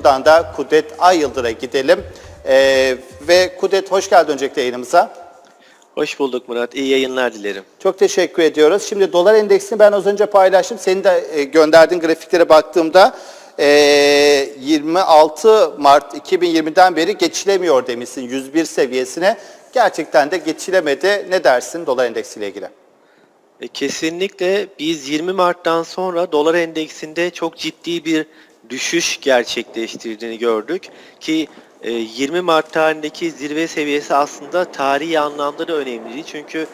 buradan da Kudret Ay Yıldır'a gidelim. Ee, ve Kudret hoş geldin öncelikle yayınımıza. Hoş bulduk Murat. İyi yayınlar dilerim. Çok teşekkür ediyoruz. Şimdi dolar endeksini ben az önce paylaştım. Senin de e, gönderdiğin grafiklere baktığımda e, 26 Mart 2020'den beri geçilemiyor demişsin 101 seviyesine. Gerçekten de geçilemedi. Ne dersin dolar endeksiyle ilgili? E, Kesinlikle biz 20 Mart'tan sonra dolar endeksinde çok ciddi bir düşüş gerçekleştirdiğini gördük ki e, 20 Mart tarihindeki zirve seviyesi aslında tarihi anlamda da önemliydi. Çünkü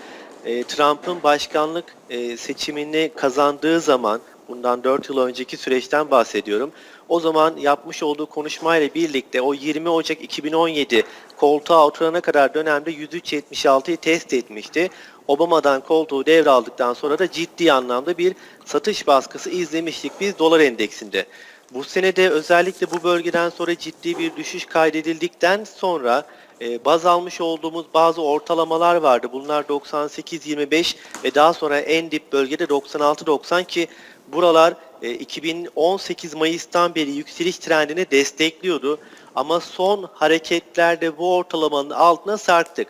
e, Trump'ın başkanlık e, seçimini kazandığı zaman bundan 4 yıl önceki süreçten bahsediyorum. O zaman yapmış olduğu konuşmayla birlikte o 20 Ocak 2017 koltuğa oturana kadar dönemde 103.76'yı test etmişti. Obama'dan koltuğu devraldıktan sonra da ciddi anlamda bir satış baskısı izlemiştik biz dolar endeksinde. Bu sene de özellikle bu bölgeden sonra ciddi bir düşüş kaydedildikten sonra e, baz almış olduğumuz bazı ortalamalar vardı. Bunlar 98-25 ve daha sonra en dip bölgede 96-90 ki buralar e, 2018 Mayıs'tan beri yükseliş trendini destekliyordu. Ama son hareketlerde bu ortalamanın altına sarktık.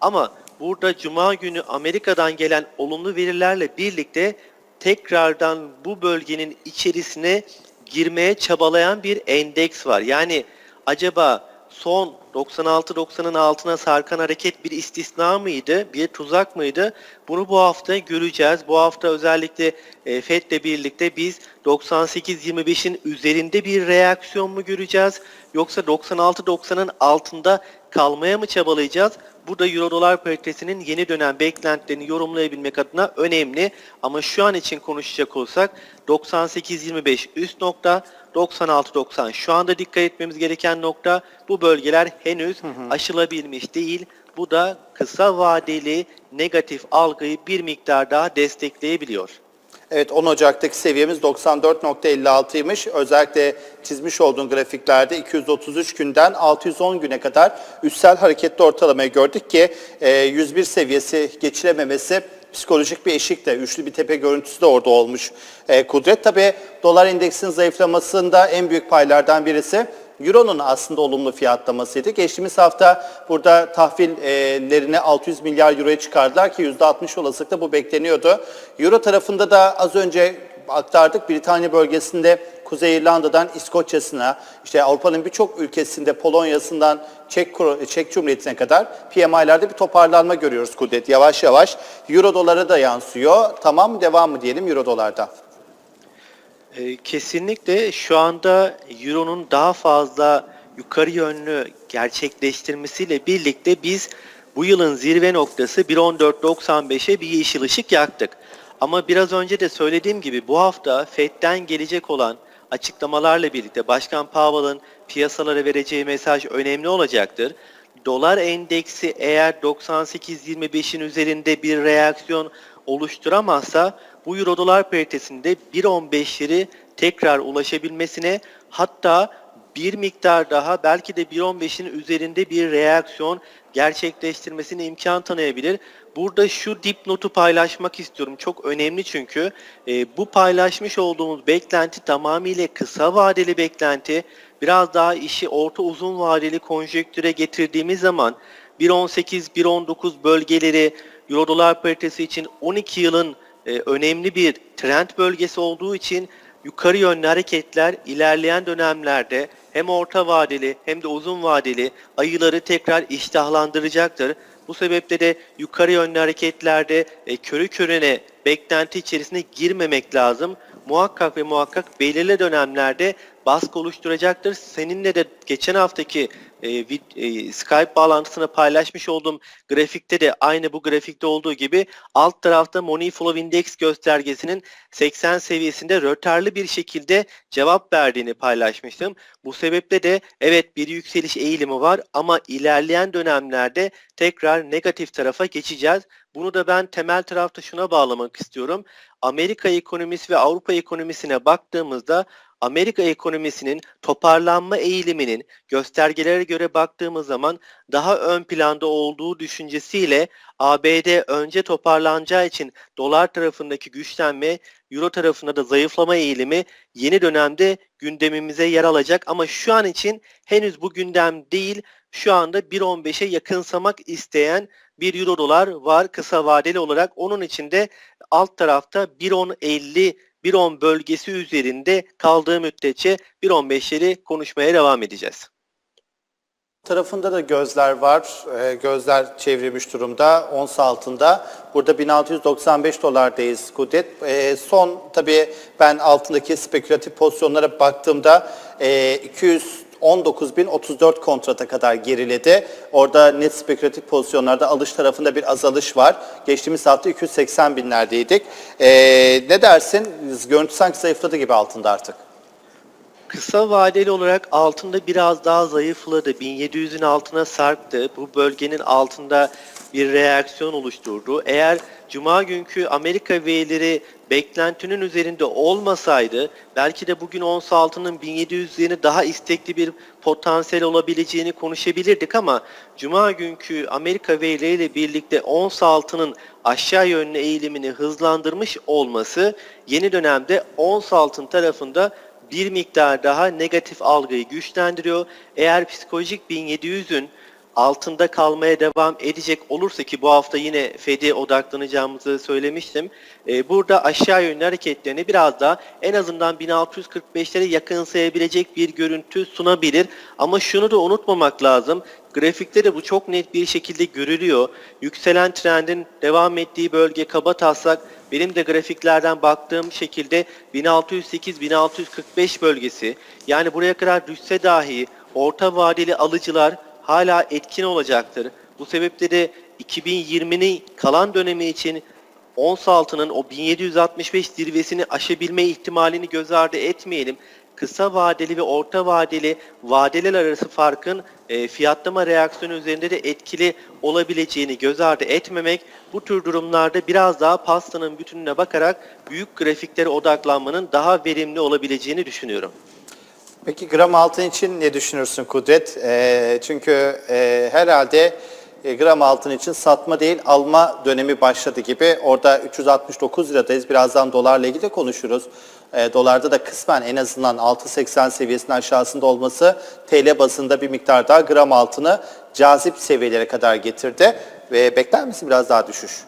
Ama burada Cuma günü Amerika'dan gelen olumlu verilerle birlikte tekrardan bu bölgenin içerisine girmeye çabalayan bir endeks var. Yani acaba son 96-90'ın altına sarkan hareket bir istisna mıydı, bir tuzak mıydı? Bunu bu hafta göreceğiz. Bu hafta özellikle e, FED'le birlikte biz 98-25'in üzerinde bir reaksiyon mu göreceğiz? Yoksa 96-90'ın altında kalmaya mı çabalayacağız? Bu da Euro dolar paritesinin yeni dönem beklentilerini yorumlayabilmek adına önemli. Ama şu an için konuşacak olsak 98-25 üst nokta, 96-90 şu anda dikkat etmemiz gereken nokta bu bölgeler henüz aşılabilmiş değil. Bu da kısa vadeli negatif algıyı bir miktar daha destekleyebiliyor. Evet 10 Ocak'taki seviyemiz 94.56'ymış. Özellikle çizmiş olduğun grafiklerde 233 günden 610 güne kadar üstsel hareketli ortalamayı gördük ki e, 101 seviyesi geçilememesi psikolojik bir eşikle, üçlü bir tepe görüntüsü de orada olmuş. E, Kudret tabi dolar endeksinin zayıflamasında en büyük paylardan birisi Euro'nun aslında olumlu fiyatlamasıydı. Geçtiğimiz hafta burada tahvillerini 600 milyar euroya çıkardılar ki %60 olasılıkla bu bekleniyordu. Euro tarafında da az önce aktardık Britanya bölgesinde Kuzey İrlanda'dan İskoçya'sına, işte Avrupa'nın birçok ülkesinde Polonya'sından Çek, Çek Cumhuriyeti'ne kadar PMI'lerde bir toparlanma görüyoruz Kudret yavaş yavaş. Euro dolara da yansıyor. Tamam devam mı diyelim Euro dolarda? Ee, Kesinlikle şu anda Euro'nun daha fazla yukarı yönlü gerçekleştirmesiyle birlikte biz bu yılın zirve noktası 1.14.95'e bir yeşil ışık yaktık. Ama biraz önce de söylediğim gibi bu hafta FED'den gelecek olan açıklamalarla birlikte Başkan Powell'ın piyasalara vereceği mesaj önemli olacaktır. Dolar endeksi eğer 98.25'in üzerinde bir reaksiyon oluşturamazsa bu euro dolar paritesinde 1.15'leri tekrar ulaşabilmesine hatta bir miktar daha belki de 1.15'in üzerinde bir reaksiyon gerçekleştirmesine imkan tanıyabilir. Burada şu dipnotu paylaşmak istiyorum. Çok önemli çünkü e, bu paylaşmış olduğumuz beklenti tamamıyla kısa vadeli beklenti. Biraz daha işi orta uzun vadeli konjektüre getirdiğimiz zaman 1.18-1.19 bölgeleri Euro dolar paritesi için 12 yılın e, önemli bir trend bölgesi olduğu için yukarı yönlü hareketler ilerleyen dönemlerde hem orta vadeli hem de uzun vadeli ayıları tekrar iştahlandıracaktır. Bu sebeple de yukarı yönlü hareketlerde e, körü körüne beklenti içerisine girmemek lazım. Muhakkak ve muhakkak belirli dönemlerde baskı oluşturacaktır. Seninle de geçen haftaki e, vid- e, Skype bağlantısını paylaşmış olduğum grafikte de aynı bu grafikte olduğu gibi alt tarafta Money Flow Index göstergesinin 80 seviyesinde rötarlı bir şekilde cevap verdiğini paylaşmıştım. Bu sebeple de evet bir yükseliş eğilimi var ama ilerleyen dönemlerde tekrar negatif tarafa geçeceğiz. Bunu da ben temel tarafta şuna bağlamak istiyorum. Amerika ekonomisi ve Avrupa ekonomisine baktığımızda Amerika ekonomisinin toparlanma eğiliminin göstergelere göre baktığımız zaman daha ön planda olduğu düşüncesiyle ABD önce toparlanacağı için dolar tarafındaki güçlenme Euro tarafında da zayıflama eğilimi yeni dönemde gündemimize yer alacak ama şu an için henüz bu gündem değil. Şu anda 1.15'e yakınsamak isteyen bir euro dolar var kısa vadeli olarak. Onun için de alt tarafta 1.10.50 1.10 bölgesi üzerinde kaldığı müddetçe 1.15'leri konuşmaya devam edeceğiz. tarafında da gözler var. Ee, gözler çevrilmiş durumda. Ons altında. Burada 1695 dolardayız Kudret. Ee, son tabii ben altındaki spekülatif pozisyonlara baktığımda e, 219.034 kontrata kadar geriledi. Orada net spekülatif pozisyonlarda alış tarafında bir azalış var. Geçtiğimiz hafta 280 binlerdeydik. Ee, ne dersin? Görüntü sanki zayıfladı gibi altında artık. Kısa vadeli olarak altında biraz daha zayıfladı. 1700'ün altına sarktı. Bu bölgenin altında bir reaksiyon oluşturdu. Eğer Cuma günkü Amerika verileri beklentinin üzerinde olmasaydı belki de bugün ons altının 1700 üzerine daha istekli bir potansiyel olabileceğini konuşabilirdik ama Cuma günkü Amerika verileriyle birlikte ons altının aşağı yönlü eğilimini hızlandırmış olması yeni dönemde ons altın tarafında bir miktar daha negatif algıyı güçlendiriyor. Eğer psikolojik 1700'ün altında kalmaya devam edecek olursa ki bu hafta yine Fed'e odaklanacağımızı söylemiştim. Ee, burada aşağı yönlü hareketlerini biraz daha en azından 1645'lere yakınsayabilecek bir görüntü sunabilir. Ama şunu da unutmamak lazım. Grafikte de bu çok net bir şekilde görülüyor. Yükselen trendin devam ettiği bölge kaba taslak benim de grafiklerden baktığım şekilde 1608-1645 bölgesi yani buraya kadar düşse dahi orta vadeli alıcılar hala etkin olacaktır. Bu sebeple de 2020'nin kalan dönemi için ons altının o 1765 zirvesini aşabilme ihtimalini göz ardı etmeyelim. Kısa vadeli ve orta vadeli vadeler arası farkın e, fiyatlama reaksiyonu üzerinde de etkili olabileceğini göz ardı etmemek bu tür durumlarda biraz daha pastanın bütününe bakarak büyük grafiklere odaklanmanın daha verimli olabileceğini düşünüyorum. Peki gram altın için ne düşünürsün Kudret? Ee, çünkü e, herhalde e, gram altın için satma değil alma dönemi başladı gibi. Orada 369 liradayız. Birazdan dolarla ilgili de konuşuruz. E, dolarda da kısmen en azından 6.80 seviyesinin aşağısında olması TL bazında bir miktar daha gram altını cazip seviyelere kadar getirdi. Ve bekler misin biraz daha düşüş?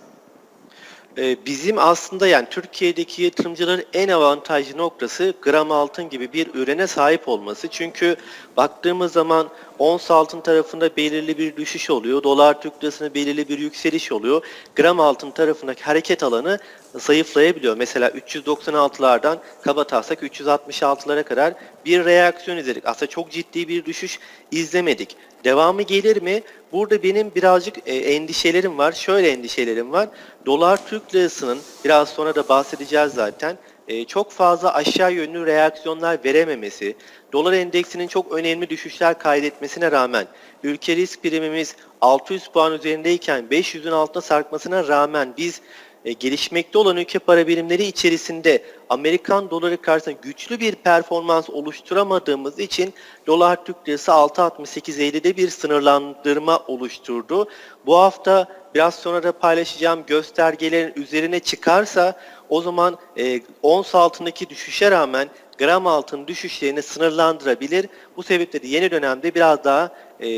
Ee, Bizim aslında yani Türkiye'deki yatırımcıların en avantajlı noktası gram altın gibi bir ürüne sahip olması. Çünkü baktığımız zaman ons altın tarafında belirli bir düşüş oluyor. Dolar Türk lirasında belirli bir yükseliş oluyor. Gram altın tarafındaki hareket alanı zayıflayabiliyor. Mesela 396'lardan kaba taslak 366'lara kadar bir reaksiyon izledik. Aslında çok ciddi bir düşüş izlemedik. Devamı gelir mi? Burada benim birazcık e, endişelerim var. Şöyle endişelerim var. Dolar Türk lirasının biraz sonra da bahsedeceğiz zaten. e, çok fazla aşağı yönlü reaksiyonlar verememesi, dolar endeksinin çok önemli düşüşler kaydetmesine rağmen ülke risk primimiz 600 puan üzerindeyken 500'ün altına sarkmasına rağmen biz e, gelişmekte olan ülke para birimleri içerisinde Amerikan doları karşısında güçlü bir performans oluşturamadığımız için dolar Türk lirası 6.68.50'de bir sınırlandırma oluşturdu. Bu hafta biraz sonra da paylaşacağım göstergelerin üzerine çıkarsa o zaman e, ons altındaki düşüşe rağmen gram altın düşüşlerini sınırlandırabilir. Bu sebeple de yeni dönemde biraz daha e,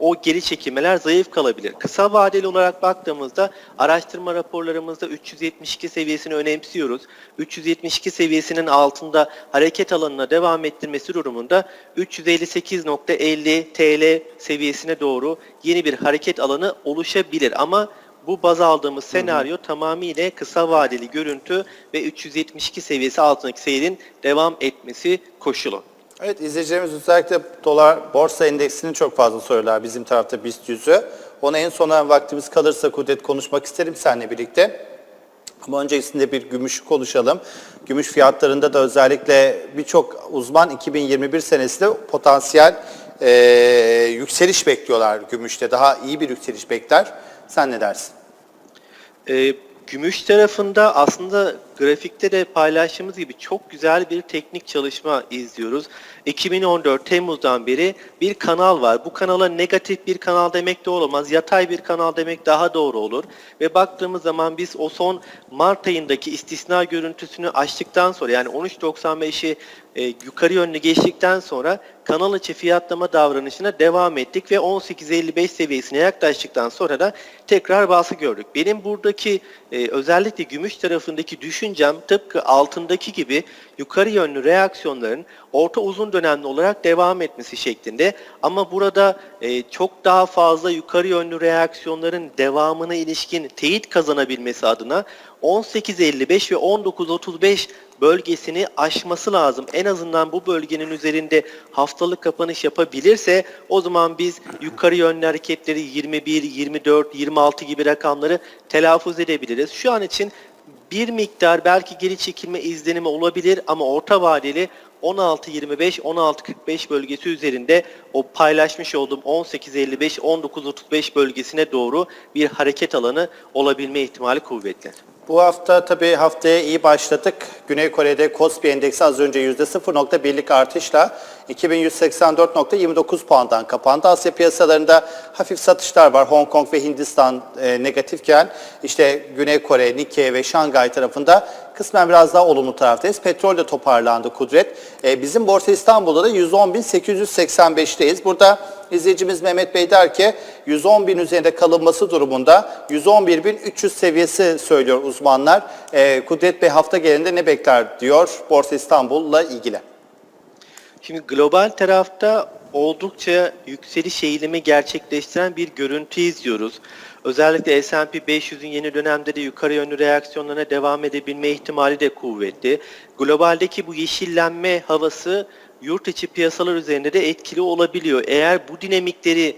o geri çekilmeler zayıf kalabilir. Kısa vadeli olarak baktığımızda araştırma raporlarımızda 372 seviyesini önemsiyoruz. 372 seviyesinin altında hareket alanına devam ettirmesi durumunda 358.50 TL seviyesine doğru yeni bir hareket alanı oluşabilir ama bu baz aldığımız senaryo tamamıyla kısa vadeli görüntü ve 372 seviyesi altındaki seyrin devam etmesi koşulu. Evet izleyicilerimiz özellikle dolar borsa endeksini çok fazla soruyorlar bizim tarafta BIST 100'ü. Ona en sona vaktimiz kalırsa Kudret konuşmak isterim seninle birlikte. Ama öncesinde bir gümüşü konuşalım. Gümüş fiyatlarında da özellikle birçok uzman 2021 senesinde potansiyel e, yükseliş bekliyorlar gümüşte. Daha iyi bir yükseliş bekler. Sen ne dersin? Ee, gümüş tarafında aslında grafikte de paylaştığımız gibi çok güzel bir teknik çalışma izliyoruz. 2014 Temmuz'dan beri bir kanal var. Bu kanala negatif bir kanal demek de olamaz. Yatay bir kanal demek daha doğru olur. Ve baktığımız zaman biz o son Mart ayındaki istisna görüntüsünü açtıktan sonra yani 13.95'i e, yukarı yönlü geçtikten sonra kanal içi fiyatlama davranışına devam ettik ve 18.55 seviyesine yaklaştıktan sonra da tekrar baskı gördük. Benim buradaki e, özellikle gümüş tarafındaki düşüncem tıpkı altındaki gibi yukarı yönlü reaksiyonların orta uzun dönemli olarak devam etmesi şeklinde ama burada e, çok daha fazla yukarı yönlü reaksiyonların devamına ilişkin teyit kazanabilmesi adına 18.55 ve 19.35 bölgesini aşması lazım. En azından bu bölgenin üzerinde haftalık kapanış yapabilirse o zaman biz yukarı yönlü hareketleri 21, 24, 26 gibi rakamları telaffuz edebiliriz. Şu an için bir miktar belki geri çekilme izlenimi olabilir ama orta vadeli 16-25-16-45 bölgesi üzerinde o paylaşmış olduğum 18-55-19-35 bölgesine doğru bir hareket alanı olabilme ihtimali kuvvetli. Bu hafta tabii haftaya iyi başladık. Güney Kore'de Kospi Endeksi az önce %0.1'lik artışla 2184.29 puandan kapandı. Asya piyasalarında hafif satışlar var. Hong Kong ve Hindistan e, negatifken işte Güney Kore, Nikkei ve Şangay tarafında kısmen biraz daha olumlu taraftayız. Petrol de toparlandı Kudret. E, bizim Borsa İstanbul'da da 110.885'teyiz. Burada izleyicimiz Mehmet Bey der ki 110 bin üzerinde kalınması durumunda 111.300 seviyesi söylüyor uzmanlar. E, Kudret Bey hafta genelinde ne bekler diyor Borsa İstanbul'la ilgili. Şimdi global tarafta oldukça yükseliş eğilimi gerçekleştiren bir görüntü izliyoruz. Özellikle S&P 500'ün yeni dönemde de yukarı yönlü reaksiyonlarına devam edebilme ihtimali de kuvvetli. Globaldeki bu yeşillenme havası yurt içi piyasalar üzerinde de etkili olabiliyor. Eğer bu dinamikleri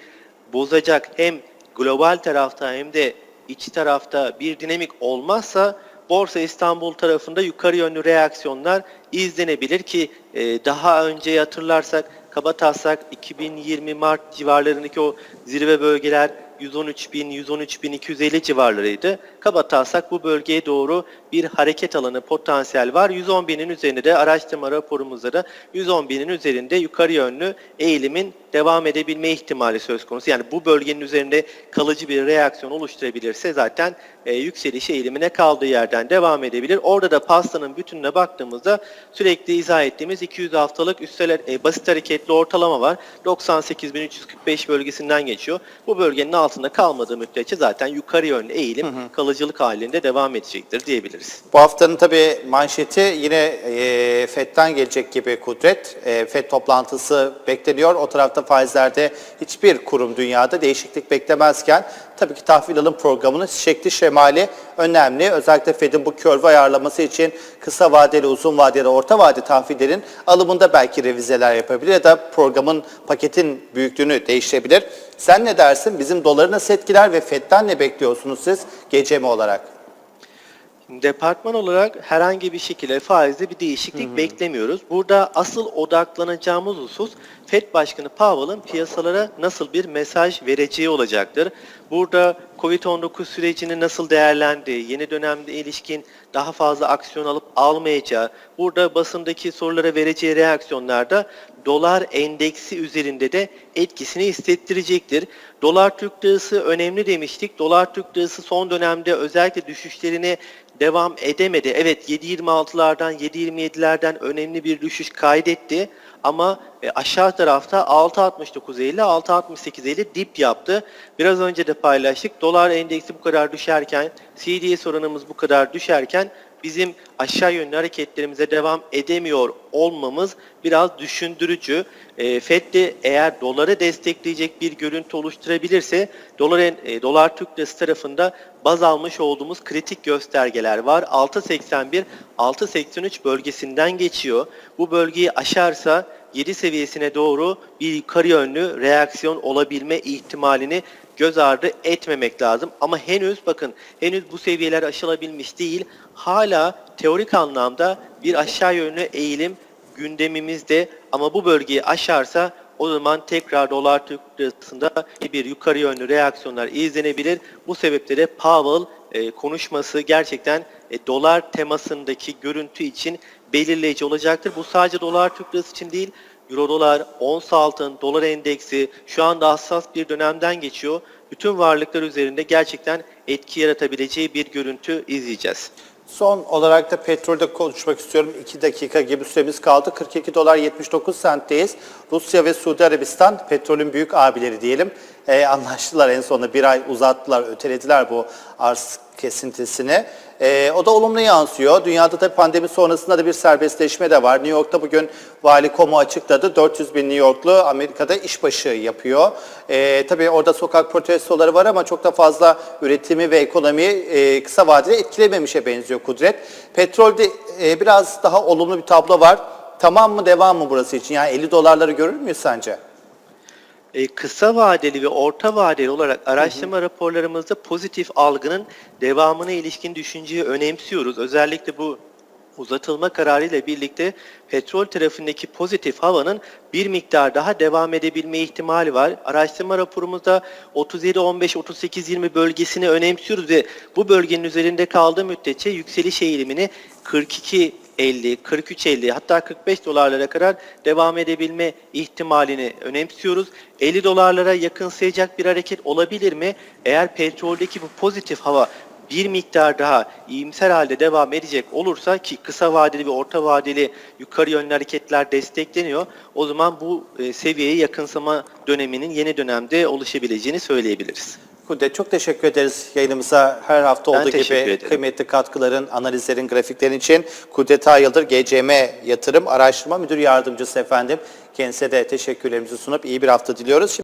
bozacak hem global tarafta hem de iç tarafta bir dinamik olmazsa Borsa İstanbul tarafında yukarı yönlü reaksiyonlar izlenebilir ki e, daha önce hatırlarsak kabataslak 2020 Mart civarlarındaki o zirve bölgeler 113.000, 113.250 civarlarıydı. Kabataslak bu bölgeye doğru bir hareket alanı potansiyel var. 110.000'in üzerinde de araştırma raporumuzda da 110.000'in üzerinde yukarı yönlü eğilimin devam edebilme ihtimali söz konusu. Yani bu bölgenin üzerinde kalıcı bir reaksiyon oluşturabilirse zaten e, yükseliş eğilimine kaldığı yerden devam edebilir. Orada da pastanın bütününe baktığımızda sürekli izah ettiğimiz 200 haftalık üstel e, basit hareketli ortalama var. 98.345 bölgesinden geçiyor. Bu bölgenin altında kalmadığı müddetçe zaten yukarı yönlü eğilim kalıcılık halinde devam edecektir diyebiliriz. Bu haftanın tabii manşeti yine e, FED'den gelecek gibi Kudret. E, FED toplantısı bekleniyor. O tarafta faizlerde hiçbir kurum dünyada değişiklik beklemezken tabii ki tahvil alım programının şekli şemali önemli. Özellikle FED'in bu körve ayarlaması için kısa vadeli, uzun vadeli, orta vade tahvillerin alımında belki revizeler yapabilir ya da programın paketin büyüklüğünü değiştirebilir. Sen ne dersin? Bizim doları nasıl etkiler ve FED'den ne bekliyorsunuz siz gecemi olarak? Departman olarak herhangi bir şekilde faizde bir değişiklik beklemiyoruz. Burada asıl odaklanacağımız husus FED Başkanı Powell'ın piyasalara nasıl bir mesaj vereceği olacaktır. Burada Covid-19 sürecini nasıl değerlendiği, yeni dönemde ilişkin daha fazla aksiyon alıp almayacağı, burada basındaki sorulara vereceği reaksiyonlarda dolar endeksi üzerinde de etkisini hissettirecektir. Dolar Türk lirası önemli demiştik. Dolar Türk lirası son dönemde özellikle düşüşlerine devam edemedi. Evet 7.26'lardan 7.27'lerden önemli bir düşüş kaydetti. Ama e, aşağı tarafta 6.69.50, 6.68.50 dip yaptı. Biraz önce de paylaştık. Dolar endeksi bu kadar düşerken, CDS oranımız bu kadar düşerken bizim aşağı yönlü hareketlerimize devam edemiyor olmamız biraz düşündürücü. E, FED de eğer doları destekleyecek bir görüntü oluşturabilirse dolar, e, dolar Türk lirası tarafında baz almış olduğumuz kritik göstergeler var. 6.81, 6.83 bölgesinden geçiyor. Bu bölgeyi aşarsa 7 seviyesine doğru bir yukarı yönlü reaksiyon olabilme ihtimalini göz ardı etmemek lazım. Ama henüz bakın henüz bu seviyeler aşılabilmiş değil. Hala teorik anlamda bir aşağı yönlü eğilim gündemimizde ama bu bölgeyi aşarsa o zaman tekrar dolar Türk lirasında bir yukarı yönlü reaksiyonlar izlenebilir. Bu sebeple de Powell e, konuşması gerçekten e, dolar temasındaki görüntü için belirleyici olacaktır. Bu sadece dolar Türk lirası için değil, Euro dolar, ons altın, dolar endeksi şu anda hassas bir dönemden geçiyor. Bütün varlıklar üzerinde gerçekten etki yaratabileceği bir görüntü izleyeceğiz. Son olarak da petrolde konuşmak istiyorum. 2 dakika gibi süremiz kaldı. 42 dolar 79 sentteyiz. Rusya ve Suudi Arabistan petrolün büyük abileri diyelim. Ee, anlaştılar en sonunda bir ay uzattılar, ötelediler bu arz kesintisini. Ee, o da olumlu yansıyor. Dünyada tabii pandemi sonrasında da bir serbestleşme de var. New York'ta bugün Vali Komu açıkladı. 400 bin New Yorklu Amerika'da işbaşı yapıyor. Ee, tabii orada sokak protestoları var ama çok da fazla üretimi ve ekonomiyi e, kısa vadede etkilememişe benziyor Kudret. Petrolde e, biraz daha olumlu bir tablo var. Tamam mı devam mı burası için? Yani 50 dolarları görür müyüz sence? E, kısa vadeli ve orta vadeli olarak araştırma raporlarımızda pozitif algının devamına ilişkin düşünceyi önemsiyoruz. Özellikle bu uzatılma kararı ile birlikte petrol tarafındaki pozitif havanın bir miktar daha devam edebilme ihtimali var. Araştırma raporumuzda 37-15-38-20 bölgesini önemsiyoruz ve bu bölgenin üzerinde kaldığı müddetçe yükseliş eğilimini 42 50, 43 50 hatta 45 dolarlara kadar devam edebilme ihtimalini önemsiyoruz. 50 dolarlara yakınsayacak bir hareket olabilir mi? Eğer petroldeki bu pozitif hava bir miktar daha iyimser halde devam edecek olursa ki kısa vadeli ve orta vadeli yukarı yönlü hareketler destekleniyor. O zaman bu e, seviyeye yakınsama döneminin yeni dönemde oluşabileceğini söyleyebiliriz. Kudret çok teşekkür ederiz yayınımıza her hafta Ben olduğu gibi ederim. kıymetli katkıların, analizlerin, grafiklerin için Kudret Ayıldır GCM Yatırım Araştırma Müdür Yardımcısı efendim. Kendisine de teşekkürlerimizi sunup iyi bir hafta diliyoruz. Şimdi